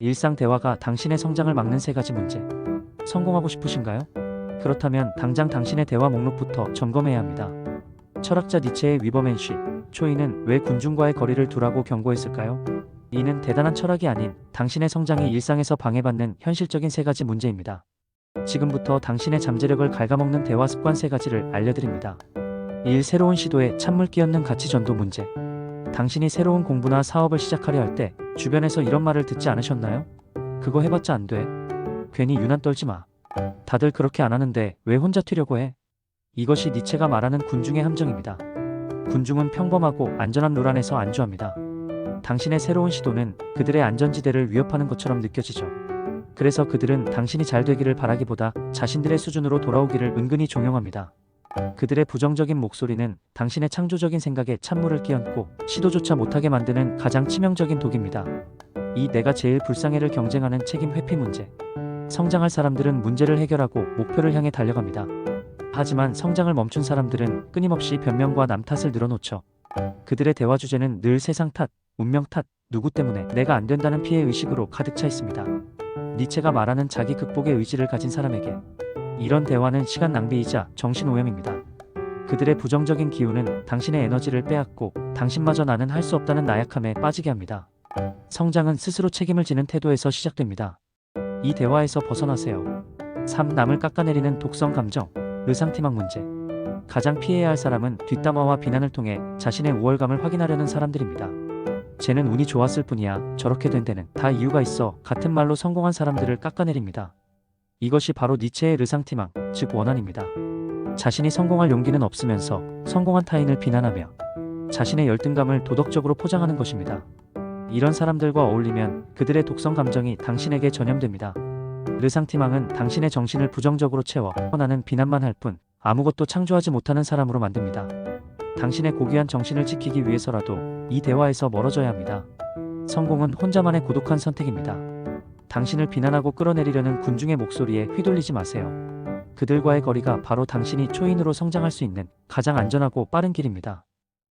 일상 대화가 당신의 성장을 막는 세 가지 문제. 성공하고 싶으신가요? 그렇다면 당장 당신의 대화 목록부터 점검해야 합니다. 철학자 니체의 위버맨쉬, 초이는 왜 군중과의 거리를 두라고 경고했을까요? 이는 대단한 철학이 아닌 당신의 성장이 일상에서 방해받는 현실적인 세 가지 문제입니다. 지금부터 당신의 잠재력을 갉아먹는 대화 습관 세 가지를 알려드립니다. 1. 새로운 시도에 찬물 끼얹는 가치 전도 문제. 당신이 새로운 공부나 사업을 시작하려 할 때 주변에서 이런 말을 듣지 않으셨나요? 그거 해봤자 안 돼. 괜히 유난 떨지 마. 다들 그렇게 안 하는데 왜 혼자 튀려고 해? 이것이 니체가 말하는 군중의 함정입니다. 군중은 평범하고 안전한 룰 안에서 안주합니다. 당신의 새로운 시도는 그들의 안전지대를 위협하는 것처럼 느껴지죠. 그래서 그들은 당신이 잘 되기를 바라기보다 자신들의 수준으로 돌아오기를 은근히 종용합니다. 그들의 부정적인 목소리는 당신의 창조적인 생각에 찬물을 끼얹고 시도조차 못하게 만드는 가장 치명적인 독입니다. 이 내가 제일 불쌍해를 경쟁하는 책임 회피 문제. 성장할 사람들은 문제를 해결하고 목표를 향해 달려갑니다. 하지만 성장을 멈춘 사람들은 끊임없이 변명과 남 탓을 늘어놓죠. 그들의 대화 주제는 늘 세상 탓, 운명 탓, 누구 때문에 내가 안 된다는 피해 의식으로 가득 차 있습니다. 니체가 말하는 자기 극복의 의지를 가진 사람에게 이런 대화는 시간 낭비이자 정신 오염입니다. 그들의 부정적인 기운은 당신의 에너지를 빼앗고 당신마저 나는 할 수 없다는 나약함에 빠지게 합니다. 성장은 스스로 책임을 지는 태도에서 시작됩니다. 이 대화에서 벗어나세요. 3. 남을 깎아내리는 독성 감정, 의상티망 문제. 가장 피해야 할 사람은 뒷담화와 비난을 통해 자신의 우월감을 확인하려는 사람들입니다. 쟤는 운이 좋았을 뿐이야. 저렇게 된 데는 다 이유가 있어. 같은 말로 성공한 사람들을 깎아내립니다. 이것이 바로 니체의 르상티망, 즉 원한입니다. 자신이 성공할 용기는 없으면서 성공한 타인을 비난하며 자신의 열등감을 도덕적으로 포장하는 것입니다. 이런 사람들과 어울리면 그들의 독성 감정이 당신에게 전염됩니다. 르상티망은 당신의 정신을 부정적으로 채워 나는 비난만 할 뿐 아무것도 창조하지 못하는 사람으로 만듭니다. 당신의 고귀한 정신을 지키기 위해서라도 이 대화에서 멀어져야 합니다. 성공은 혼자만의 고독한 선택입니다. 당신을 비난하고 끌어내리려는 군중의 목소리에 휘둘리지 마세요. 그들과의 거리가 바로 당신이 초인으로 성장할 수 있는 가장 안전하고 빠른 길입니다.